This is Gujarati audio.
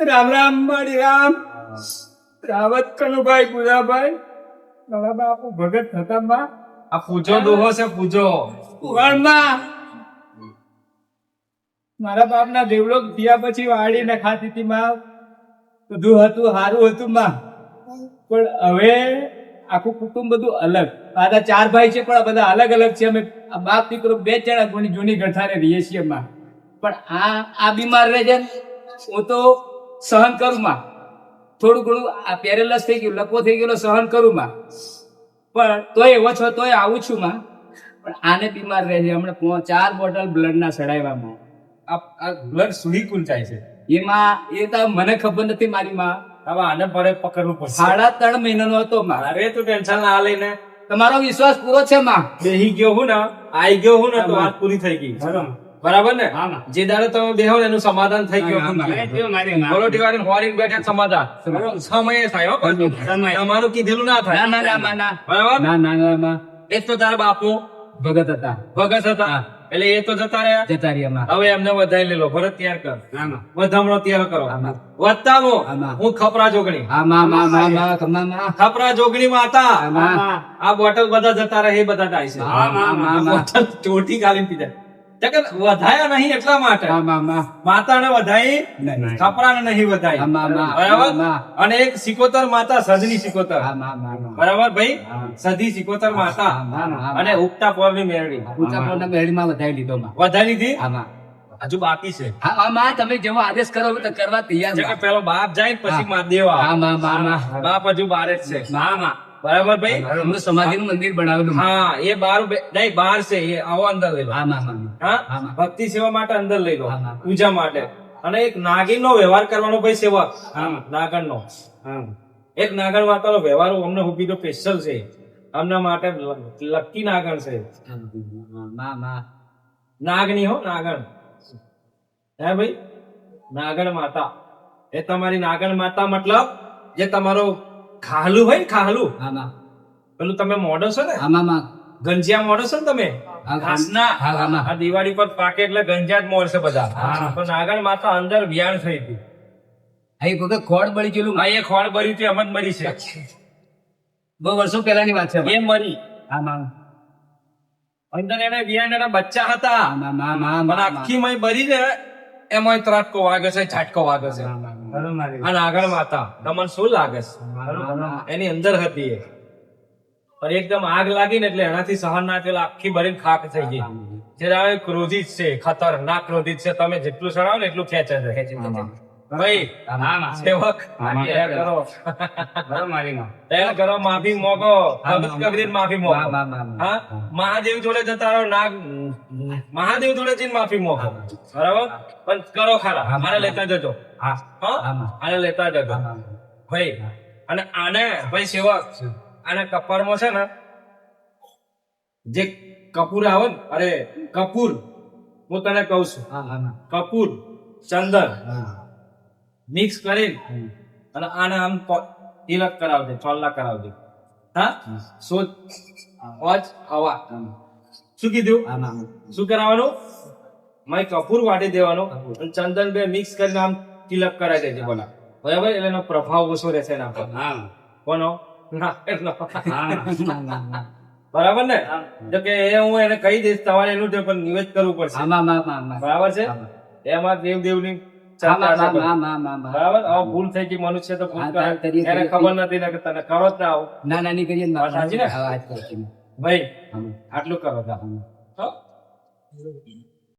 રામ રામ મારી રામ. રાવત કનુભાઈ ગુજાભાઈ મારા બાપુ ભગત હતા માં. આ પૂજો દોહો છે પૂજો. કુવાડમાં મારા બાપના દેવડો થયા પછી વાળીને ખાતી હતી માં. બધું હતું સારું હતું માં. પણ હવે આખું કુટુંબ બધું અલગ. મારા ચાર ભાઈ છે પણ બધા અલગ અલગ છે. અમે આ બાપ દીકરો બે ચણા જણા જૂની ગઠારે રહીએ છીએ માં. પણ આ આ બીમાર રહે છે. ને, હું તો સહન કરું માં થોડું ઘણું આ પેરેલસ થઈ ગયું લકવો થઈ ગયેલો સહન કરું માં પણ તોય એવો છો તોય આવું છું માં. પણ આને બીમાર રહે છે. હમણાં ચાર બોટલ બ્લડના સડાવવામાં આ આ બ્લડ સુહી કુંચાય છે. એમાં એ તો મને ખબર નથી મારી માં. હવે આને પડે પકડવું પડશે. સાડા ત્રણ મહિનાનો હતો માં. અરે તું ટેન્શન ના લઈને તમારો વિશ્વાસ પૂરો છે માં. બેહી ગયો હું ને આઈ ગયો હું ને તો વાત પૂરી થઈ ગઈ. બરાબર ને? જે દાડે તમે બેહો ને એનું સમાધાન થઈ ગયું બોલો ટીવારી હોરી બેઠા સમાધાન. સમયે થાય સમય. તમારું કીધેલું ના થાય. ના ના ના ના બરાબર? ના ના ના માં એક તો તારા બાપુ. ભગત હતા. ભગત હતા. એટલે એ તો જતા રહ્યા. જતા રહ્યા હવે એમને વધારી લેલો. ભરત તૈયાર કર. વધામણો તૈયાર કરો. હા, માં. હું ખપરા જોગણી. હા માં માં માં માં કમા માં. ખપરા જોગણી માં હતા. આ બોટલ બધા જતા રહે એ બધા. બોટલ ચોટી ખાલી પીધા. તે વધાયા નહીં એટલા માટે હા માં માં માતાને વધાઈ નહીં. નહીં વધાઈ હા, માં, માં. બરાબર અને એક સિકોતર માતા સજની સિકોતર હા માં માં માં બરાબર ભાઈ સધી સિકોતર માતા હા, માં, માં. અને ઉગતા પોરની મેળવી ઊંચા પોળના મહેલમાં વધારી લીધો માં વધારી દીધી હા હજુ બાકી છે હા માં તમે જેવો આદેશ કરો તો કરવા તૈયાર જે પેલો બાપ જાય પછી હા. દેવા હા માં માં માં બાપ હજુ બારે જ છે માં માં બરાબર ભાઈ? હમણાં સમાધિનું મંદિર બનાવેલું. હા એ બાર બે- નહીં બાર છે એ આવો અંદર લઈ લો. હા ભક્તિ સેવા માટે અંદર લઈ લો. પૂજા માટે. અને એક નાગિન નો વ્યવહાર કરવાનો ભાઈ સેવક. નાગણ નો એક નાગણ માતાનો વ્યવહાર અમને ઊભી તો સ્પેશિયલ છે. અમને માટે લકી નાગણ છે. નાગની હો નાગણ હે ભાઈ? નાગણ માતા. એ તમારી નાગણ માતા મતલબ જે તમારો ખાલું હોય ને ખાલું હા માં પેલું તમે મોડો છો ને? હા માં માં ગંજિયા મોડો છો ને તમે? હા, ઘાસના હા, હા, આ દિવાળી પર પાકે એટલે ગંજા જ મોડશે બધા. હા. પણ આગળ માથા અંદર વ્યાણ થઈ હતી આ એક વખત ખોડ બળી ગયેલું હા એ ખોળ ભરી હતી અમત મરી છે. બહુ વર્ષો પહેલાની વાત છે એ મરી. હા માં અંદર એને વ્યાણ એના બચ્ચા હતા. હા માં માં માં પણ આખી મય ભરી ને એમાં ત્રાટકો વાગે છે છાટકો વાગે છે. આ આગળ માતા તમને શું લાગે છે? એની અંદર હતી એ. પણ એકદમ આગ લાગી ને એટલે એનાથી સહન ના થયેલા આખી ભરીને ખાક થઈ ગઈ. જે ક્રોધિત છે ખતરનાક ક્રોધિત છે તમે જેટલું સડાવો ને એટલું ખેંચે છે. ભાઈ સેવક દયા કરો. દયા કરો માફી મોગો કબીર માફી મોગો હા મહાદેવ જોડે જતા રહો નાગ મહાદેવ જોડે જઈને માફી મોગો બરાબર? પણ કરો ખરા આને લેતા જજો. હા. આને લેતા જજો. ભાઈ અને આને ભાઈ સેવક આને કપાળમાં છે ને જે કપૂર આવે ને અરે કપૂર હું તને કહું છું. કપૂર ચંદન. મિક્સ કરીને અને આને આમ તિલક કરાવજે ચોલ્લા કરાવજે હા સોચ ઓજ હવા શું કીધું શું કરાવવાનું માય કપૂર વાટી દેવાનું અને ચંદન બે મિક્સ કરીને આમ તિલક કરાવી દેજે બોલા બરાબર એટલે એનો પ્રભાવ ઓછો રહેશે એના પર કોનો. બરાબર ને જો કે એ હું એને કહી દઈશ તમારે એનું પણ નિવેદ કરવું પડશે બરાબર છે એમાં દેવ દેવની ભૂલ થઈ ગઈ મનુષ્ય તો ભૂલ એને ખબર નથી ને તને કરો જ ના આવું ના નાની કરીએ સાચી ને? હા, વાત સાચી. ભાઈ આટલું કરો. હો?